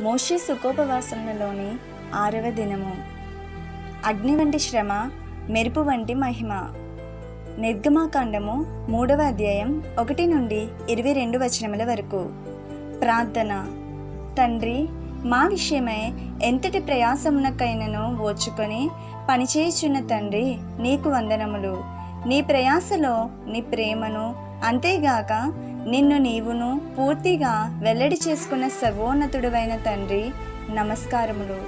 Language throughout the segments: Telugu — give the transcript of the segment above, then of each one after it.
మోషే సుఖోపవాసంలోని ఆరవ దినము. అగ్ని వంటి శ్రమ మెరుపు వంటి మహిమ. నిర్గమాకాండము మూడవ అధ్యాయం ఒకటి నుండి ఇరవై రెండు వచనముల వరకు. ప్రార్థన. తండ్రి మా విషయమై ఎంతటి ప్రయాసమునకైనను ఓచుకొని పనిచేయుచున్న తండ్రి నీకు వందనములు. నీ ప్రయాసలో నీ ప్రేమను అంతేగాక నిన్ను నీవును పూర్తిగా వెల్లడి చేసుకున్న సర్వోన్నతుడువైన తండ్రి నమస్కారములు.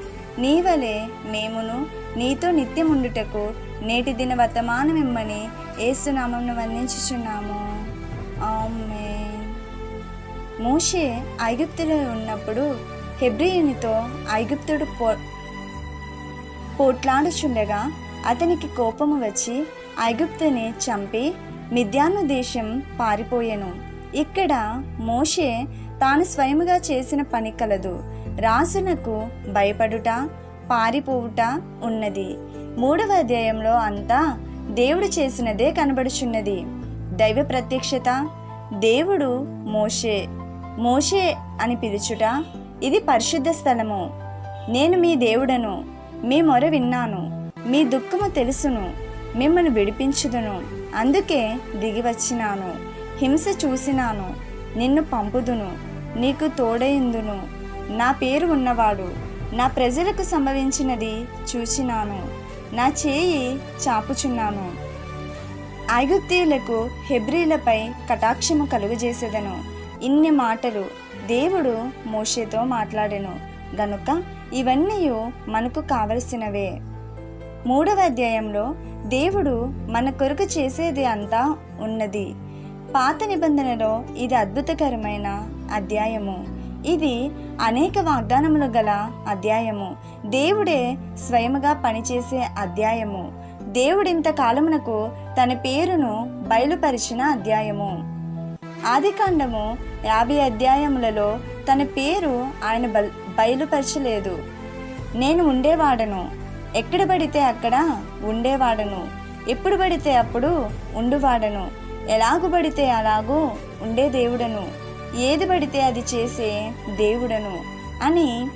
నీవలే మేమును నీతో నిత్యముండుటకు నేటి దిన వర్తమానమిమ్మని ఏసునామంను వందించుచున్నాము. మూషే మోషే ఐగుప్తులో ఉన్నప్పుడు హెబ్రియునితో ఐగుప్తుడు పో పోట్లాడుచుండగా అతనికి కోపము వచ్చి ఐగుప్తుని చంపి మిద్యాను దేశం పారిపోయెను. ఇక్కడ మోషే తాను స్వయముగా చేసిన పని కలదు. రాసునకు భయపడుట పారిపోవుట ఉన్నది. మూడవ అధ్యాయంలో అంతా దేవుడు చేసినదే కనబడుచున్నది. దైవ ప్రత్యక్షత దేవుడు మోషే. మోషే అని పిలుచుట ఇది పరిశుద్ధ స్థలము. నేను మీ దేవుడను మీ మొర విన్నాను. మీ దుఃఖము తెలుసును మిమ్మల్ని విడిపించుదును. అందుకే దిగి వచ్చినాను. హింస చూసినాను నిన్ను పంపుదును నీకు తోడైందును. నా పేరు ఉన్నవాడు నా ప్రజలకు సంభవించినది చూచినాను నా చేయి చాపుచున్నాను. ఐగుప్తీయులకు హెబ్రీలపై కటాక్షము కలుగజేసేదను. ఇన్ని మాటలు దేవుడు మోషేతో మాట్లాడెను. గనుక ఇవన్నీ మనకు కావలసినవే. మూడవ అధ్యాయంలో దేవుడు మన కొరకు చేసేది అంతా ఉన్నది. పాత నిబంధనలో ఇది అద్భుతకరమైన అధ్యాయము. ఇది అనేక వాగ్దానములు గల అధ్యాయము. దేవుడే స్వయముగా పనిచేసే అధ్యాయము. దేవుడింత కాలమునకు తన పేరును బయలుపరిచిన అధ్యాయము. ఆదికాండము యాభై అధ్యాయములలో తన పేరు ఆయన బల్ బయలుపరచలేదు. నేను ఉండేవాడను. ఎక్కడ పడితే అక్కడ ఉండేవాడను. ఎప్పుడు పడితే అప్పుడు ఉండువాడను. ఎలాగు పడితే అలాగూ ఉండే దేవుడను. ఏది పడితే అది చేసే దేవుడను అని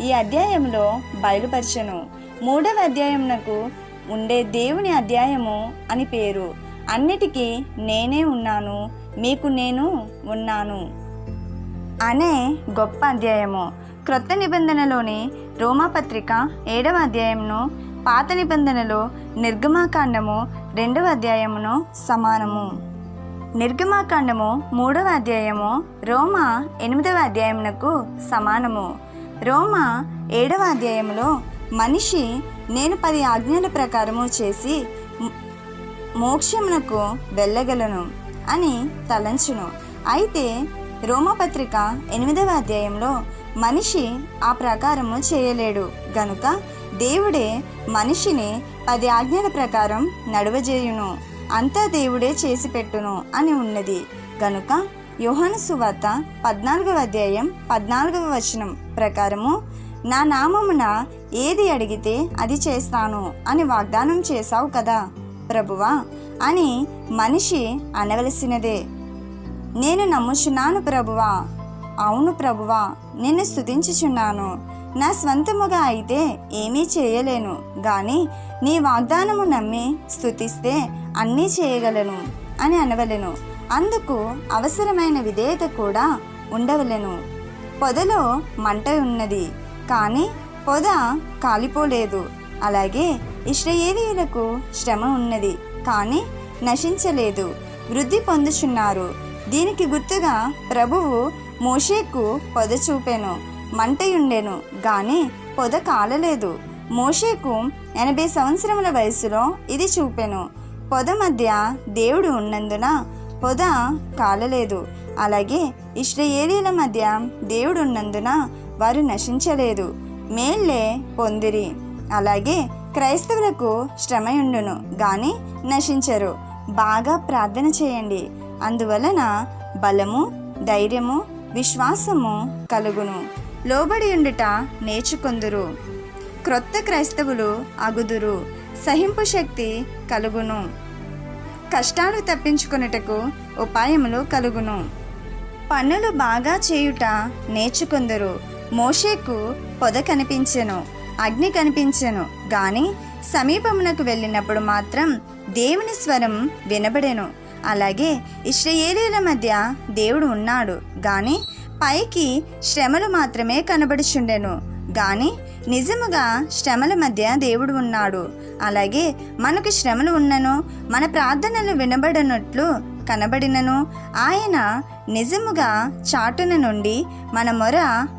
ఈ అధ్యాయంలో బయలుపరచను. మూడవ అధ్యాయంనకు ఉండే దేవుని అధ్యాయము అని పేరు. అన్నిటికీ నేనే ఉన్నాను మీకు నేను ఉన్నాను అనే గొప్ప అధ్యాయము. క్రొత్త నిబంధనలోని రోమాపత్రిక ఏడవ అధ్యాయంను పాత నిబంధనలో నిర్గమాకాండము రెండవ అధ్యాయమును సమానము. నిర్గమాకాండము మూడవ అధ్యాయము రోమా ఎనిమిదవ అధ్యాయమునకు సమానము. రోమా ఏడవ అధ్యాయంలో మనిషి నేను పది ఆజ్ఞల ప్రకారము చేసి మోక్షమునకు వెళ్ళగలను అని తలంచును. అయితే రోమపత్రిక ఎనిమిదవ అధ్యాయంలో మనిషి ఆ ప్రకారము చేయలేడు. గనుక దేవుడే మనిషిని పది ఆజ్ఞల ప్రకారం నడవజేయును. అంతా దేవుడే చేసి పెట్టును అని ఉన్నది. గనుక యోహాను సువార్త పద్నాలుగవ అధ్యాయం పద్నాలుగవ వచనం ప్రకారము నా నామమున ఏది అడిగితే అది చేస్తాను అని వాగ్దానం చేశావు కదా ప్రభువా అని మనిషి అనవలసినదే. నేను నమ్ముచున్నాను ప్రభువా. అవును ప్రభువా నిన్ను స్థుతించుచున్నాను నా స్వంతముగా అయితే ఏమీ చేయలేను గాని నీ వాగ్దానము నమ్మి స్థుతిస్తే అన్నీ చేయగలను అని అనవలెను. అందుకు అవసరమైన విధేయత కూడా ఉండవలెను. పొదలో మంట ఉన్నది కానీ పొద కాలిపోలేదు. అలాగే ఇశ్రయేలీయులకు శ్రమ ఉన్నది కానీ నశించలేదు. వృద్ధి పొందుచున్నారు. దీనికి గుర్తుగా ప్రభువు మోషేకు పొద చూపెను. మంటయుండెను గాని పొద కాలలేదు. మోషేకు ఎనభై సంవత్సరముల వయసులో ఇది చూపెను. పొద మధ్య దేవుడు ఉన్నందున పొద కాలలేదు. అలాగే ఇష్టయేలీల మధ్య దేవుడు ఉన్నందున వారు నశించలేదు. మేళ్ళే పొందిరి. అలాగే క్రైస్తవులకు శ్రమయుండును గాని నశించరు. బాగా ప్రార్థన చేయండి. అందువలన బలము ధైర్యము విశ్వాసము కలుగును. లోబడి ఉండుట నేర్చుకొందురు. క్రొత్త క్రైస్తవులు అగుదురు. సహింపు శక్తి కలుగును. కష్టాలు తప్పించుకొనుటకు ఉపాయములు కలుగును. పనులు బాగా చేయుట నేర్చుకుందరు. మోషేకు పొద కనిపించెను అగ్ని కనిపించెను గాని సమీపమునకు వెళ్ళినప్పుడు మాత్రం దేవుని స్వరం వినబడెను. అలాగే ఇస్రాయేలీల మధ్య దేవుడు ఉన్నాడు గాని పైకి శ్రమలు మాత్రమే కనబడుచుండెను. గాని నిజముగా శ్రమల మధ్య దేవుడు ఉన్నాడు. అలాగే మనకు శ్రమలు ఉన్నను మన ప్రార్థనలు వినబడినట్లు కనబడినను ఆయన నిజముగా చాటున నుండి మన మొర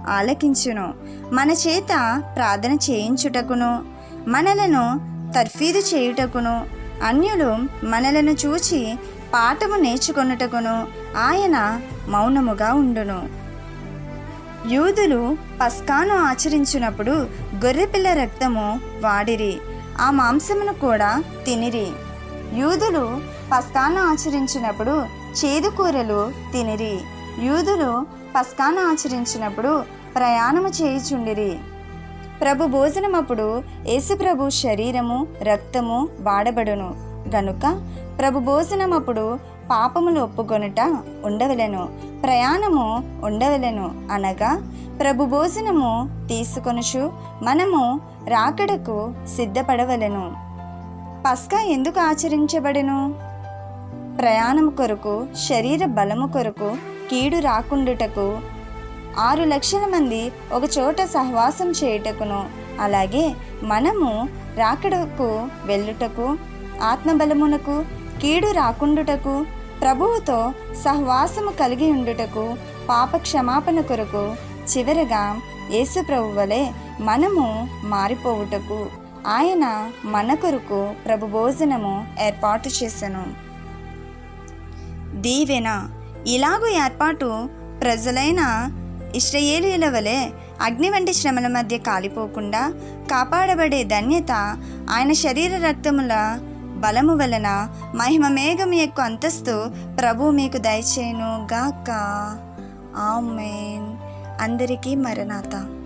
ఆలకించును. మన చేత ప్రార్థన చేయించుటకును మనలను తర్ఫీదు చేయుటకును అన్యులు మనలను చూచి పాఠము నేర్చుకొనుటకును ఆయన మౌనముగా ఉండును. యూదులు పస్కాను ఆచరించినప్పుడు గొర్రెపిల్ల రక్తము వాడిరి ఆ మాంసమును కూడా తినిరి. యూదులు పస్కాను ఆచరించినప్పుడు చేదు కూరలు తినిరి. యూదులు పస్కాను ఆచరించినప్పుడు ప్రయాణము చేయుచుండిరి. ప్రభు భోజనమప్పుడు యేసుప్రభు శరీరము రక్తము వాడబడును. గనుక ప్రభు భోజనమప్పుడు పాపములు ఒప్పుకొనుట ఉండవలెను ప్రయాణము ఉండవలెను అనగా ప్రభు భోజనము తీసుకొనుచు మనము రాకడకు సిద్ధపడవలెను. పస్కా ఎందుకు ఆచరించబడెను? ప్రయాణము కొరకు శరీర బలము కొరకు కీడు రాకుండుటకు ఆరు లక్షల మంది ఒక చోట సహవాసం చేయుటకును అలాగే మనము రాకడకు వెళ్ళుటకు ఆత్మబలమునకు కీడు రాకుండుటకు ప్రభువుతో సహవాసము కలిగి ఉండుటకు పాప క్షమాపణ కొరకు చివరగా యేసు వలె మనము మారిపోవుటకు ఆయన మన కొరకు ప్రభు భోజనము ఏర్పాటు చేసెను. దీవెన. ఇలాగూ ఏర్పాటు ప్రజలైన ఇస్రయేలీల వలె అగ్ని వంటి శ్రమల మధ్య కాలిపోకుండా కాపాడబడే ధన్యత ఆయన శరీర రక్తముల బలము వలన మహిమ మేఘం ఎక్కువ అంతస్తు ప్రభు మీకు దయచేయును గాక ఆమెన్. అందరికీ మరణాత.